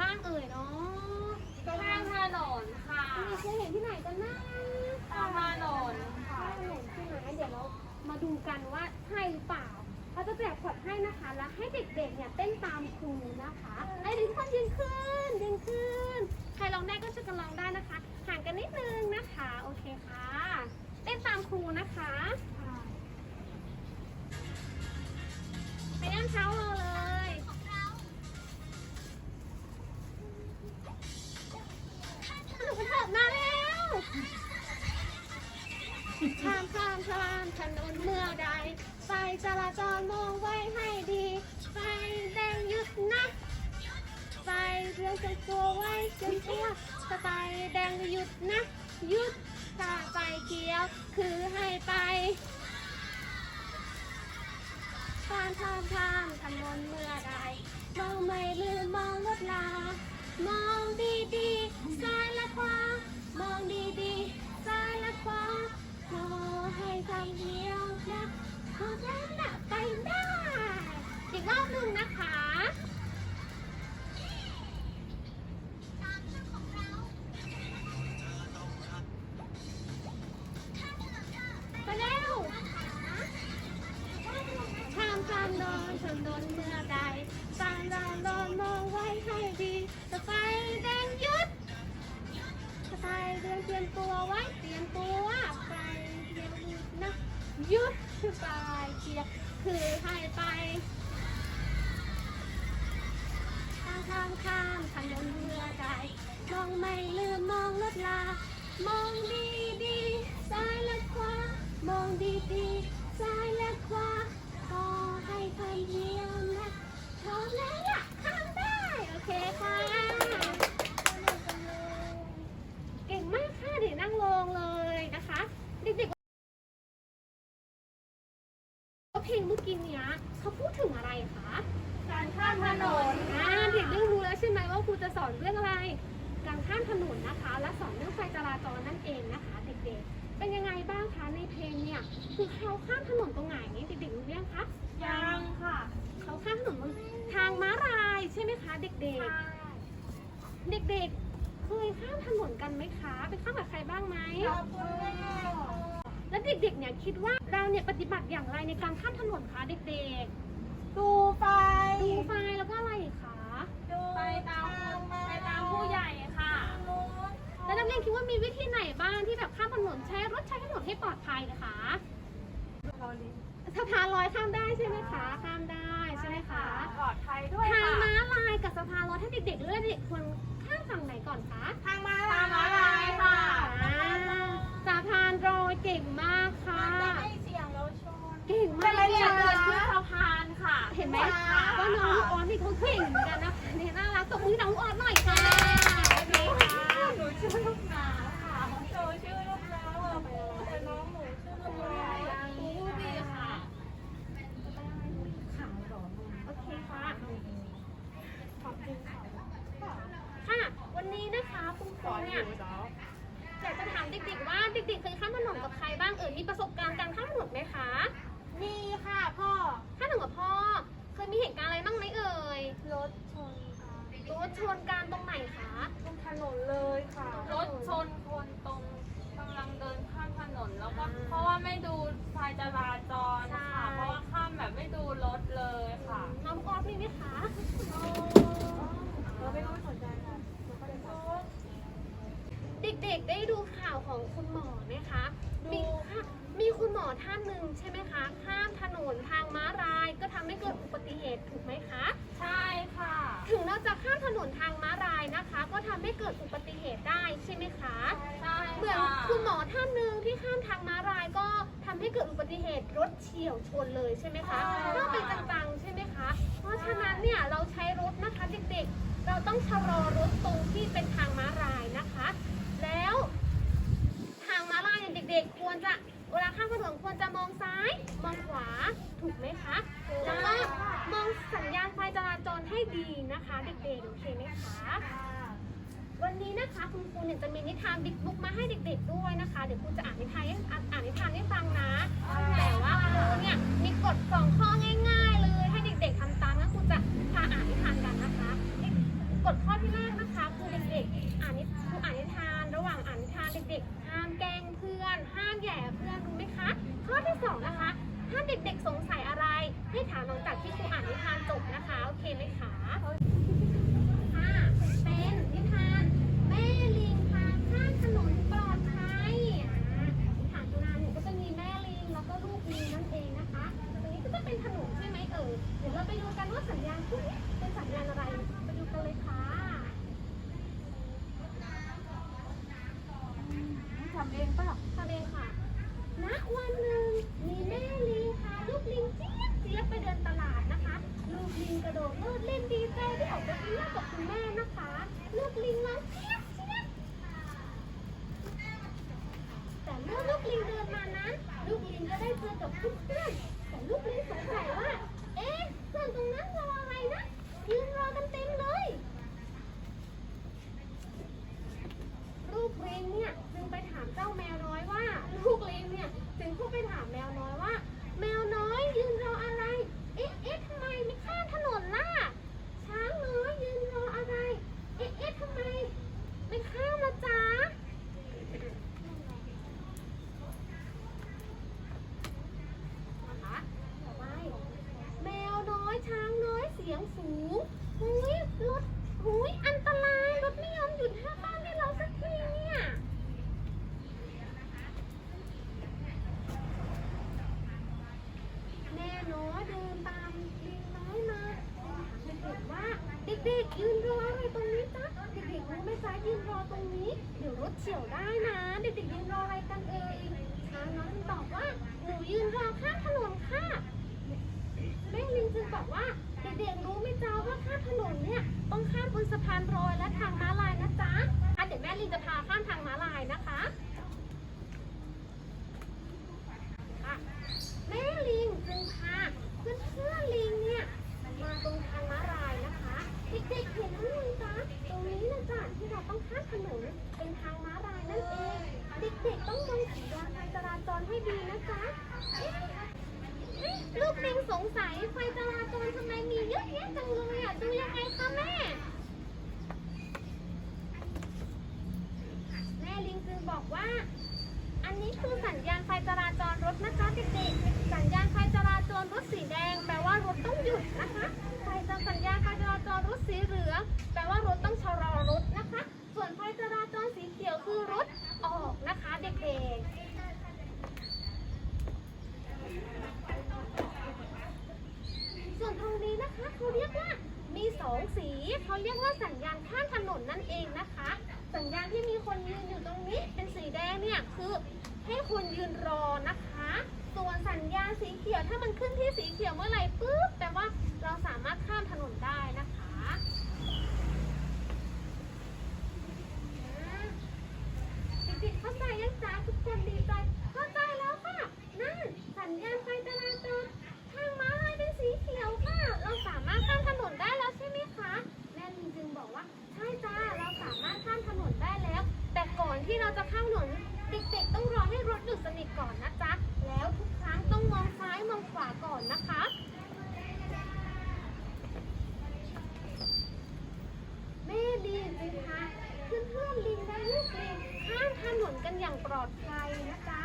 บ้างเอ่ยเนาะข้างถนนค่ะเคยเห็นที่ไหนกันนะข้างถนนค่ะข้างถนนใช่ไหมเดี๋ยวเรามาดูกันว่าใช่หรือเปล่าเขาจะแจกขวดให้นะคะ แล้วให้เด็กๆเนี่ยเต้นตามครูนะคะให้ทุกคนยืนขึ้นยืนขึ้น ใครร้องได้ก็ช่วยกันร้องได้นะคะ ห่างกันนิดนึงนะคะ โอเคค่ะ เต้นตามครูนะคะไปย่างเท้ารอเลย เถอะมาแล้วข้ามข้ามข้ามถนนเมื่อใดไฟจราจรมองไว้ให้ดี ไฟแดงหยุดนะ ไฟเรื่องจะตัวไว้จนเที่ยวถ้าไฟแดงหยุดนะหยุดถ้าไฟเขียวคือให้ไปข้ามข้ามข้ามถนนเมื่อใดมองไม่ลืมมองรถลา มองดีดีๆซ้ายและขวามองดีดีๆซ้ายและขวาขอให้ทำเดียวนะขอแล้นะไปได้อีกรอบหนึ่งนะคะ ไปเร็วข้ามข้ามโดนชนโดนเมื่อใดตามรางโดนมองไว้ให้ดี เดือนเตรียมตัวไว้เตรียมตัวไฟเดียวหยุดนะยุดไฟเขียวคือให้ไปข้ามข้ามข้ามถนนเมื่อใดมองไม่ลืมมองรถลามองดีดีซ้ายและขวามองดีดีซ้ายและขวาก็ให้ทำเดียวนะพร้อมแล้วล่ะข้ามได้โอเคค่ะ เก่งมากค่ะเดี๋ยวนั่งลงเลยนะคะ เด็กๆว่าเพลงเมื่อกี้เนี้ยเขาพูดถึงอะไรคะ การข้ามถนนอ่าเด็กได้รู้แล้วใช่ไหมว่าครูจะสอนเรื่องอะไร การข้ามถนนนะคะ และสอนเรื่องไฟจราจรนั่นเองนะคะ เด็กๆ เป็นยังไงบ้างคะในเพลงเนี่ยคือเขาข้ามถนนตรงไหนเด็กๆรู้ยังคะยังค่ะเขาข้ามถนนบนทางม้าลายใช่ไหมคะเด็กๆ เด็กๆเคยข้ามถนนกันไหมคะ ไปข้ามกับใครบ้างไหม ขอบคุณแม่ แล้วเด็กๆเนี่ยคิดว่าเราเนี่ยปฏิบัติอย่างไรในการข้ามถนนคะเด็กดูไฟ ๆ ดูไฟแล้วก็อะไรอีกคะดูไปตามไปตามผู้ใหญ่ค่ะ แล้วนักเรียนคิดว่ามีวิธีไหนบ้างที่แบบข้ามถนนใช้รถใช้ถนนให้ปลอดภัยนะคะสะพานลอยข้ามได้ใช่ไหมคะข้ามได้ใช่ไหมคะ ปลอดภัยด้วยทางค่ะม้าลายกับสะพานลอยให้เด็กๆเลือกเด็กควรข้ามฝั่งไหนก่อนคะ ทางม้าลายค่ะ อ่าสะพานลอยเก่งมากค่ะ ไม่เสี่ยงรถช นเก่งไม่มากเสี่ยงเดินขึ้นสะพานค่ะ เห็นไหมค่ะว่าน้องลูกออนนี่เขาเก่งเหมือนกันนะคะเนี่ยน่ารักตบมือให้น้องลูกออนหน่อยค่ะโอเคค่ะหนูชื่อลูกหนาค่ะหนูชื่อลูกน้าวอะแต่น้องหนูชื่อลูกนายครูบีค่ะโอเคค่ะขอบคุณค่ะค่ะ วันนี้นะคะคุณครูเนี่ยอยากจะถามเด็กๆว่าเด็กๆเคยข้ามถนนกับใครบ้าง ตุการณ์อะไรบ้างไหมเอ่ย รถชนค่ะรถชนกันตรงไหนคะ ตรงถนนเลยค่ะรถชนคนตรงกำลังเดินข้ามถนนแล้วก็เพราะว่าไม่ดูไฟจราจรค่ะเพราะว่าข้ามแบบไม่ดูรถเลยค่ะ น้องออฟมีไหมคะ เราไม่ต้องสนใจค่ะเด็กๆ ได้ดูข่าวของคุณหมอไหมคะมีค่ะ มีคุณหมอท่านหนึ่งใช่ไหมคะข้ามถนนทางม้าลาย ก็ทำให้เกิดอุบัติเหตุถูกไหมคะ ใช่ค่ะ ถึงเราจะข้ามถนนทางม้าลายนะคะ ก็ทำให้เกิดอุบัติเหตุได้ใช่ไหมคะใช่เหมือนค่ะคุณหมอท่านหนึ่งที่ข้ามทางม้าลายก็ทำให้เกิดอุบัติเหตุรถเฉี่ยวชนเลยใช่ไหมคะก็เป็นจังๆใช่ไหมคะ เพราะฉะนั้นเนี่ยเราใช้รถนะคะเด็กๆ เราต้องชะลอรถตรงที่เป็นทางม้าลายนะคะ แล้วทางม้าลายเนี่ยเด็กๆควรจะ เวลาข้ามถนนควรจะมองซ้าย มองขวา ถูกไหมคะ แล้วก็มองสัญญาณไฟจราจรให้ดีนะคะ เด็กๆ โอเคไหมคะ วันนี้นะคะคุณครูเนี่ยจะมีนิทานบิ๊กบุ๊กมาให้เด็ก ๆ ด้วยนะคะ เดี๋ยวครูจะอ่านนิทานให้อ่านนิทานให้ฟังนะ แต่ว่าครูเนี่ยมีกฎสองข้อง่าย เด็กๆสงสัยอะไร ให้ถามหลังจากที่ครูอ่านนิทานจบนะคะ โอเคไหมคะค่ะเป็นนิทาน แม่ลิงพาข้ามถนนปลอดภัยอ่านิทานตัวนั้นเนี่ยก็จะมีแม่ลิงแล้วก็ลูกลิงนั่นเองนะคะตรงนี้ก็จะเป็นถนนใช่ไหมเอ่ยเดี๋ยวเราไปดูกันว่าสัญญาณพวกนี้เป็นสัญญาณอะไร ไปดูกันเลยค่ะ ทำเองป่ะ ทำเองค่ะ ณ วันหนึ่งมีแม่ลิงพาลูกลิงเจี๊ยบเจี๊ยบไปเดินตลาดนะคะ ลูกลิงกระโดดโลดเล่นดีใจที่ออกไปเที่ยวกับคุณแม่นะคะ ลูกลิงร้องเจี๊ยบเจี๊ยบแต่เมื่อลูกลิงเดินมานั้น ลูกลิงก็ได้เจอกับเพื่อนๆแต่ลูกลิงสงสัยว่า เอ๊ะเพื่อนตรงนั้นรออะไรนะ ยืนรอกันเต็มเลย ลูกลิงเนี่ยจึงไปถามเจ้าแมวน้อยว่า ลูกลิงเนี่ยจึงพูดไปถามแมวน้อยว่า แมวน้อยยืนรออะไร เอ๊ะเอ๊ะทำไมไม่ข้ามถนนล่ะ ช้างน้อยยืนรออะไร เอ๊ะเอ๊ะทำไมไม่ข้ามละจ๊ะนะคะต่อไปแมวน้อยช้างน้อยเสียงสูงหุยรถหุยอันตรายรถไม่ยอมหยุดให้บ้านให้เราสักทีเนี่ย แม่น้อยเดินตามลิงน้อยมาถามเด็กๆว่า เด็ กๆยืนรออะไรตรงนี้จ๊ะเด็กๆรู้ไหมจ๊ะยืนรอตรงนี้ เดี๋ยวรถเฉี่ยวได้นะ เด็กๆยืนรออะไรกันเอ่ยช้างน้อยตอบว่าหนูยืนรอข้างถนนค่ะแม่ลิงจึงตอบว่าเด็กๆรู้ไหมจ๊ะว่าข้ามถนนเนี่ยต้องข้ามบนสะพานรอยและทางม้าลายนะจ๊ะอะเดี๋ยวแม่ลิงจะพาข้ามทางม้าลายนะแม่ลิงจึงพาเพื่อนเพื่อนๆลิงเนี่ยมาตรงทางม้าลายนะคะ เด็กๆเอยังจ๊ะตรงนี้นะจ๊ะที่เราต้องข้ามถนนเป็นทางม้าลายนั่นเอง เด็กๆต้องมองสัญญาณไฟจราจรให้ดีนะจ๊ะเอ๊ะเอ๊ะลูกลิงสงสัยไฟจราจรทำไมมีเยอะแยะจังเลยอะดูยังไงคะแม่ แม่ลิงจึงบอกว่า อันนี้คือสัญญาณไฟจราจรรถนะจ๊ะเด็กๆสัญญาณไฟจราจรรถสีแดงแปลว่ารถต้องหยุดนะคะ ไฟสัญญาณไฟจราจรรถสีเหลืองแปลว่ารถต้องชะลอรถนะคะ ส่วนไฟจราจรสีเขียวคือรถออกนะคะเด็กๆส่วนตรงนี้นะคะเขาเรียกว่ามีสองสีเขาเรียกว่าสัญญาณข้ามถนนนั่นเองนะคะ สัญญาณที่มีคนยืนอยู่ตรงนี้เป็นสีแดงเนี่ยคือให้คนยืนรอนะคะ ส่วนสัญญาณสีเขียวถ้ามันขึ้นที่สีเขียวเมื่อไหร่ปุ๊บแปลว่าเราสามารถข้ามถนนได้นะคะอ่าเด็กๆเข้าใจยังจ๊ะทุกคนดีใจเข้าใจแล้วค่ะนั่นสัญญาณไฟจราจรทางม้าลายเป็นสีเขียวค่ะ เราสามารถข้ามถนนได้แล้วใช่ไหมคะแม่ลิงจึงบอกว่าใช่จ้าเราสามารถข้ามถนนได้แล้ว แต่ก่อนที่เราจะข้ามถนนเด็กๆต้องรอให้รถหยุดสนิทก่อนนะจ๊ะแล้วทุกครั้งต้องมองซ้ายมองขวาก่อนนะคะ แม่ลิงจึงพาเพื่อนเพื่อนๆลิงและลูกลิงข้ามถนนกันอย่างปลอดภัยนะจ๊ะ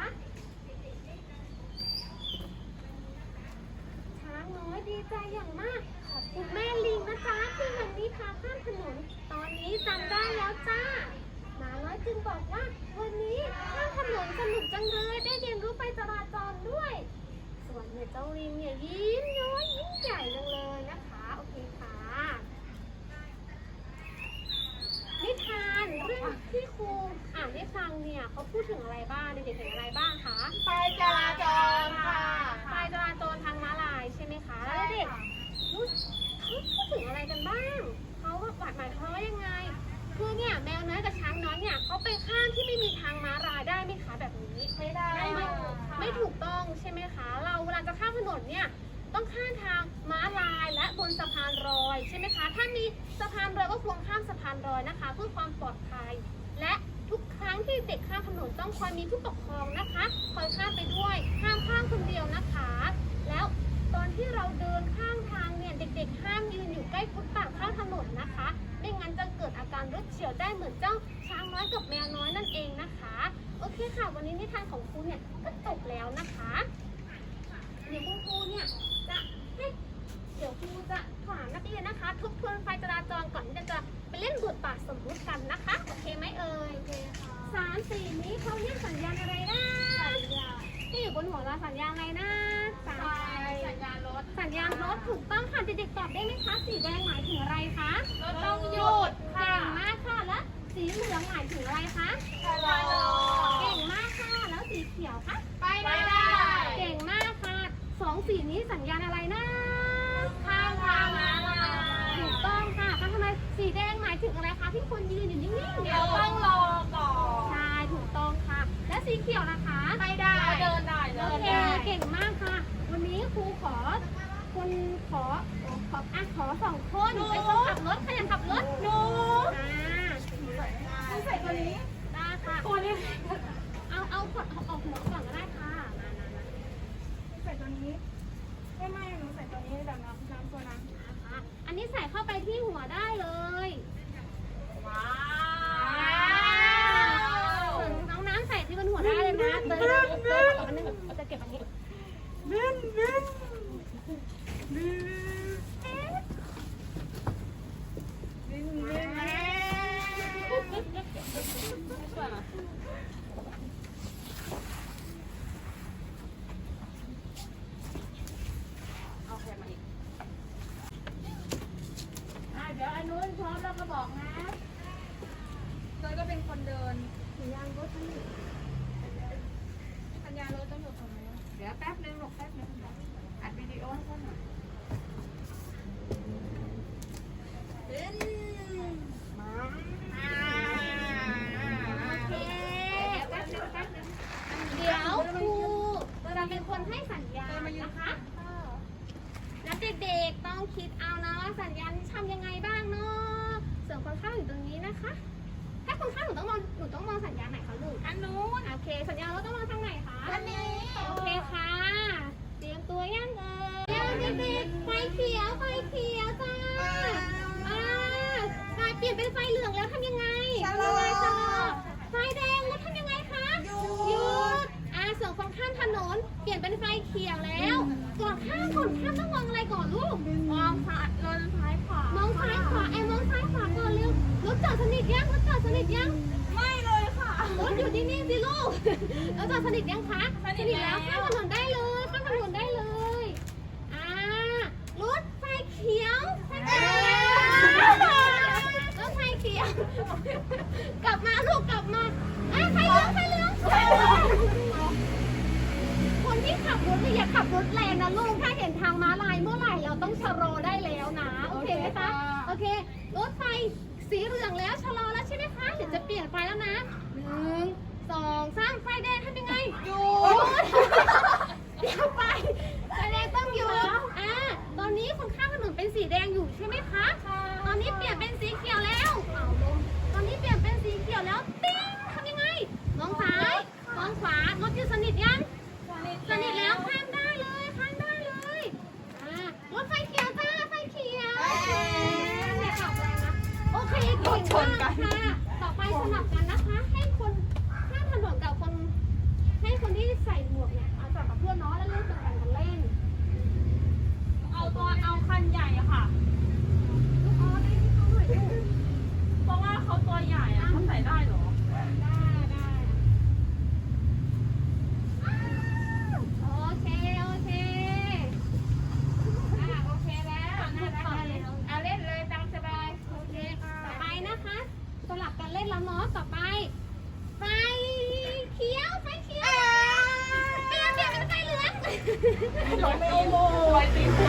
ช้างน้อยดีใจอย่างมาก ขอบคุณแม่ลิงนะจ๊ะที่วันนี้พาข้ามถนน ตอนนี้จำได้แล้วจ้าหมาน้อย จึงบอกว่า วันนี้ข้ามถนนสนุกจังเลยได้เรียนรู้ไปจราจรด้วย ส่วนเนี่ยเจ้าลิงเนี่ยยิ้มน้อยยิ้มใหญ่จังเลยนะคะโอเคค่ะนิทานเรื่องที่ครูอ่านให้ฟังเนี่ยเขาพูดถึงอะไรบ้างเด็กๆเห็นอะไรบ้างคะไฟจราจรค่ะไฟจราจรทางม้าลายใช่ไหมคะแล้วเด็กรู้เขาพูดถึงอะไรกันบ้างเขาว่าหมายความว่ายังไง คือเนี่ยแมวน้อยกับช้างน้อยเนี่ยเขาไปข้ามที่ไม่มีทางม้าลายได้ไหมคะแบบนี้ ไม่ได้ไม่ค่ะไม่ถูกต้องใช่ไหมคะ เราเวลาจะข้ามถนนเนี่ยต้องข้ามทางม้าลายและบนสะพานลอยใช่ไหมคะ ถ้ามีสะพานลอยก็ควรข้ามสะพานลอยนะคะ เพื่อความปลอดภัย และทุกครั้งที่เด็กข้ามถนนต้องคอยมีผู้ปกครองนะคะคอยข้ามไปด้วยห้ามข้ามคนเดียวนะคะ แล้วตอนที่เราเดินข้างทางเนี่ยเด็ก ๆ ห้ามยืนอยู่ใกล้ฟุตบาทข้างถนนนะคะ ไม่งั้นจะเกิดอาการรถเฉียวได้เหมือนเจ้าช้างน้อยกับแมวน้อยนั่นเองนะคะ โอเคค่ะ วันนี้นิทานของครูเนี่ยก็จบแล้วนะคะ เดี๋ยวคุณครูเนี่ยจะให้เดี๋ยวครูจะถามนักเรียนนะคะทุกทวนไฟจราจรก่อนที่จะไปเล่นบทบาทสมมุติกันนะคะ โอเคไหมเอ่ยสามสี่นี้เขาเรียกสัญญาณอะไรนะสัญญา ที่อยู่บนหัวเราสัญญาณอะไรนะสามไฟสัญญาณรถ สัญญาณรถถูกต้องค่ะเด็กๆตอบได้ไหมคะ สีแดงหมายถึงอะไรคะรถต้องหยุดเก่งมากค่ะ แล้วสีเหลืองหมายถึงอะไรคะชะลอเก่งมากค่ะ แล้วสีเขียวคะไปได้ เก่งมากค่ะ สองสีนี้สัญญาณอะไรนะข้ามทางม้าลายถูกต้องค่ะถ้าทำไมสีแดงหมายถึงอะไรคะที่คนยืนอยู่นิ่งๆเดี๋ยวต้องรอก่อน ใช่ ถูกต้องค่ะ และ สีเขียวนะคะไปได้เดินได้เดิโอนเคได้เก่งมากค่ะ วันนี้ครูขอคุณขอขออะขอสองคนเป็นคนขับรถใครอยากขับรถหนูอ่าใส่ตัวนี้ได้ค่ะตัวนี้เอาเอาขวดเอาออกหัวก่อนก็ได้ค่ะมามามาใส่ตัวนี้ไม่ไม่หนูใส่ตัวนี้แบบน้ำน้ำตัวนั้นอะอันนี้ใส่เข้าไปที่หัวได้เลย ว้า ส่วนน้องน้ำใส่ที่บนหัวได้เลยนะเติมเติมเติมอันนึงจะเก็บอันนี้ นึ่นนึ่นนึ่นนึ่น ช่วยมาเอาแค่มาอีก อะเดี๋ยวอันนู้นพร้อมแล้วก็บอกนะเตยก็เป็นคนเดิน สัญญาณรถทั้งหมด สัญญาณรถต้องอยู่ตรงไหนเดี๋ยวแป๊บนึงหลบแป๊บนึงอัดวิดีโอให้เขาหน่อยมาอ่า โอเคแป๊บนึงแป๊บนึงเดี๋ยวครูจะ เป็นคนให้สัญญาณนะคะแล้วเด็กๆต้องคิดเอานะว่าสัญญาณทำยังไงบ้างเนาะส่วนคนข้างอยู่ตรงนี้นะคะ ถ้าคนข้างหนูต้องมองหนูต้องมองสัญญาณไหนคะลูกอันนู้นโอเค สัญญาณเราต้องมองทางไหนคะอันนี้โอเคค่ะเตรียมตัวยังเอ่ยยังเด็กๆไฟเขียวไฟเขียวจ้าอ่าไฟเปลี่ยนเป็นไฟเหลืองแล้วทำยังไงชะลอทำยังไงชะลอไฟแดงแล้วทำยังไงคะ หยุด หยุดอ่า ส่วนคนข้ามถนนเปลี่ยนเป็นไฟเขียวแล้ว ก่อนข้ามก่อนข้ามต้องมองอะไรก่อนลูก มองซ้ายรถซ้ายขวามองซ้ายขวาไอ้มองซ้ายขวาก่อนเร็วรถจอดสนิทยังรถจอดสนิทยังไม่เลยค่ะ รถอยู่นิ่งๆสิลูกรถจอดสนิทยังคะสนิทแล้ว ข้ามถนนได้เลยข้ามถนนได้เลยอ่ารถไฟเขียวไฟเขียวรถไฟเขียว กลับมาลูกกลับมาอะไฟเหลืองไฟเหลืองไฟเหลืองค นที่ขับรถเนี่ยอย่าขับรถแรงนะลูก ถ้าเห็นทางม้าลายเมื่อไหร่เราต้องชะลอได้แล้วนะ โอเคไหมคะ โอเค รถไฟสีเหลืองแล้วชะลอแล้วใช่ไหมคะเดี๋ยวจะเปลี่ยนไฟแล้วนะหนึ่งสองสามไฟแดงทำยังไงหยุดเดี๋ยวไปไฟแดงต้องหยุดอ่าตอนนี้คนข้ามถนนเป็นสีแดงอยู่ใช่ไหมคะ ตอนนี้เปลี่ยนเป็นสีเขียวแล้วเอาลงตอนนี้เปลี่ยนเป็นสีเขียวแล้ว ติ๊งทำยังไงมองซ้ายมองขวารถจะสนิทยัง สนิทแล้วข้ามได้เลยข้ามได้เลยอ่ารถไฟเขียวจ้าไฟเขียวเนี่ยขับแรงนะโอเคเก่งมากค่ะ ต่อไปสลับกันนะคะ ให้คนข้ามถนนกับคน ให้คนที่ใส่หมวกเนี่ยเอาจับกับเพื่อนเนาะแล้วเล่นแข่งกันเล่น เอาตัวเอาคันใหญ่อะค่ะ ลูกออสได้ที่เขาหน่อยลูก เพราะว่าเขาตัวใหญ่อะเขาใส่ได้เหรอ ได้ได้โอเค โอเคอะโอเคแล้วน่ารักเลยเอาเล่นเลยตามสบาย โอเค ต่อไปนะคะ สลับกันเล่นแล้วเนาะ ต่อไป ไฟเขียว ไฟเขียว เปลี่ยนเปลี่ยนเป็นไฟเหลือง รถโอ้โหไวตีน ไฟ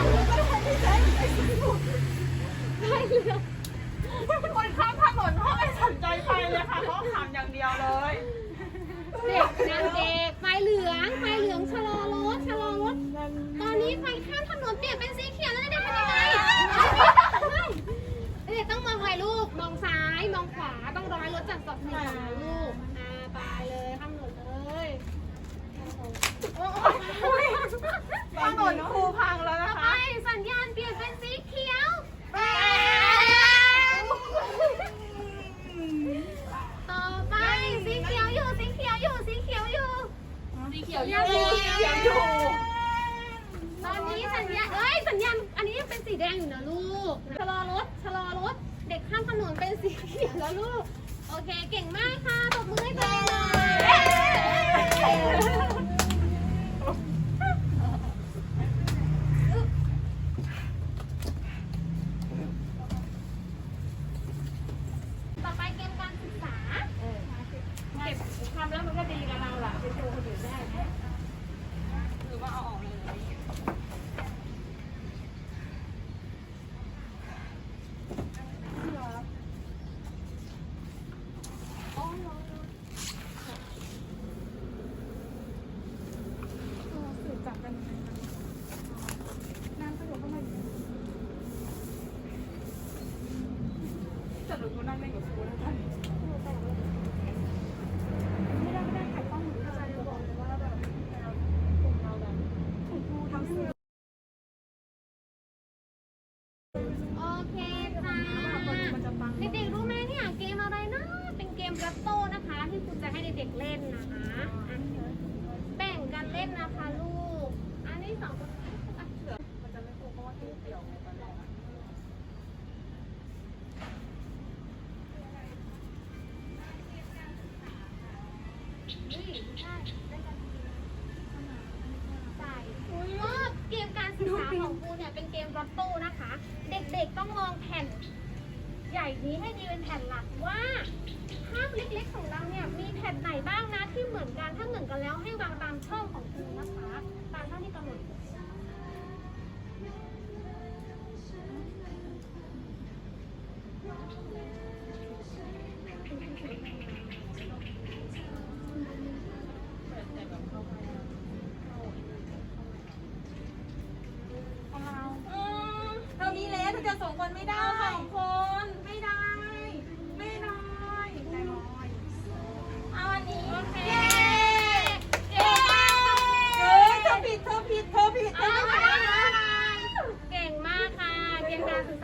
เหลือง คนข้ามถนนเขาไม่สนใจไฟเลยค่ะเขาขับอย่างเดียวเลย เด็กนะเด็ก ไฟเหลือง ไฟเหลืองชะลอรถ ชะลอรถ ตอนนี้ไฟข้ามถนนเปลี่ยนเป็นสีเขียวแล้วนะเด็กทำยังไงเด็กต้องมองอะไรลูก มองซ้าย มองขวา ต้องรอให้รถจัดจอดหนึ่งนะลูก อ่าไปเลยข้ามถนนเลยโอ้ย ถนนคูพังแล้ว ต่ นะ อไป คะ สัญญาณเปลี่ยนเป็นสีเขียว ต่อไปสีเขียวอยู่ สีเขียวอยู่ สีเขียวอยู่ สีเขียวอยู่สีเขียวอยู่ตอนนี้สัญญาณเอ้ยสัญญาณอันนี้ยังเป็นสีแดงอยู่นะลูกชะลอรถชะลอรถ เด็กข้ามถนนเป็นสีเขียวแล้วลูก โอเคเก่งมากค่ะตบมือให้ตัวเองหน่อยต่อไปเกมการศึกษา เก็บทำแล้วมันก็ดีกับเราล่ะไปโชว์คนอื่นได้ หรือว่าเอาออกเลย สื่อจับกันนั่งสะดวกเข้ามาอยู่สรุปกูนั่งเล่นกับกูแล้วกันไม่ได้ไม่ได้ถ่ายกล้องอาจารย์บอกเลยว่าแบบกลุ่มเราแบบถูกครูทำให้เรา โอเคค่ะ มันจะปัง เด็กๆรู้ไหมเนี่ยเกมอะไรนะ เป็นเกมรัตโต้นะคะ ที่คุณจะให้เด็กๆเล่นนะคะอะแบ่งกันเล่นนะคะลูก อันนี้สองคนอะ มันจะไม่ครูเพราะว่าที่เดี่ ยวตอนแรกอะนี่ใช่ได้กันใช่ก็เกมการศึกษาของครูเนี่ยเป็นเกมรัตโต้นะคะ เด็กๆต้องมองแผ่น ใหญ่นี้ให้ดีเป็นแผ่นหลักว่าภาพเล็กๆของเราเนี่ยมีแผ่นไหนบ้างนะที่เหมือนกันถ้าเหมือนกันแล้วให้วางตามช่องของครูนะคะ ตามเท่าที่กำหนด เธ you have.